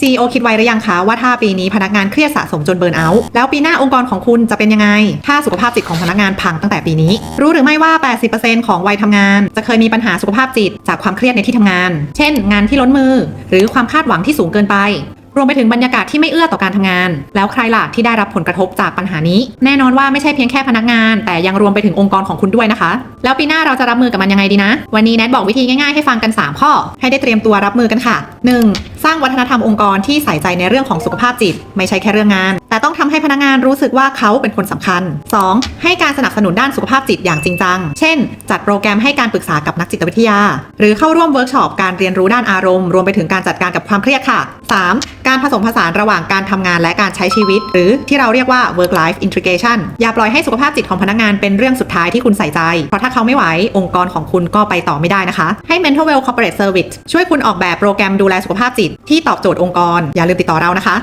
CEO คิดไว้หรือยังคะว่าถ้าปีนี้พนักงานเครียดสะสมจนเบิร์นเอาท์แล้วปีหน้าองค์กรของคุณจะเป็นยังไง ถ้าสุขภาพจิตของพนักงานพังตั้งแต่ปีนี้ รู้หรือไม่ว่า 80%ของวัยทำงาน จะเคยมีปัญหาสุขภาพจิตจากความเครียดในที่ทำงาน เช่น งานที่ล้นมือ หรือความคาดหวังที่สูงเกินไปรวมไปถึงบรรยากาศที่ไม่เอื้อต่อการทำงาน แล้วใครล่ะที่ได้รับผลกระทบจากปัญหานี้ แน่นอนว่าไม่ใช่เพียงแค่พนักงาน แต่ยังรวมไปถึงองค์กรของคุณด้วยนะคะ แล้วปีหน้าเราจะรับมือกับมันยังไงดีนะ วันนี้แนทบอกวิธีง่ายๆให้ฟังกัน 3 ข้อ ให้ได้เตรียมตัวรับมือกันค่ะ 1. สร้างวัฒนธรรมองค์กรที่ใส่ใจในเรื่องของสุขภาพจิต ไม่ใช่แค่เรื่องงาน แต่ต้องทำให้พนักงานรู้สึกว่าเขาเป็นคนสำคัญ 2. ให้การสนับสนุนด้านสุขภาพจิตอย่างจริงจัง เช่น จัดโปรแกรมให้การปรึกษากับนักจิตวิทยา หรือเข้าร่วมเวิร์กช็อปการเรียนรู้ด้านอารมณ์ รวมไปถึงการจัดการกับความเครียดค่ะ 3. การผสมผสานระหว่างการทำงานและการใช้ชีวิต หรือที่เราเรียกว่า work life integration อย่าปล่อยให้สุขภาพจิตของพนักงานเป็นเรื่องสุดท้ายที่คุณใส่ใจ เพราะถ้าเขาไม่ไหวองค์กรของคุณก็ไปต่อไม่ได้นะคะ ให้ Mental Well Corporate Service ช่วยคุณออกแบบโปรแกรมดูแลสุขภาพจิตที่ตอบโจทย์องค์กร อย่าลืมติดต่อเรานะคะ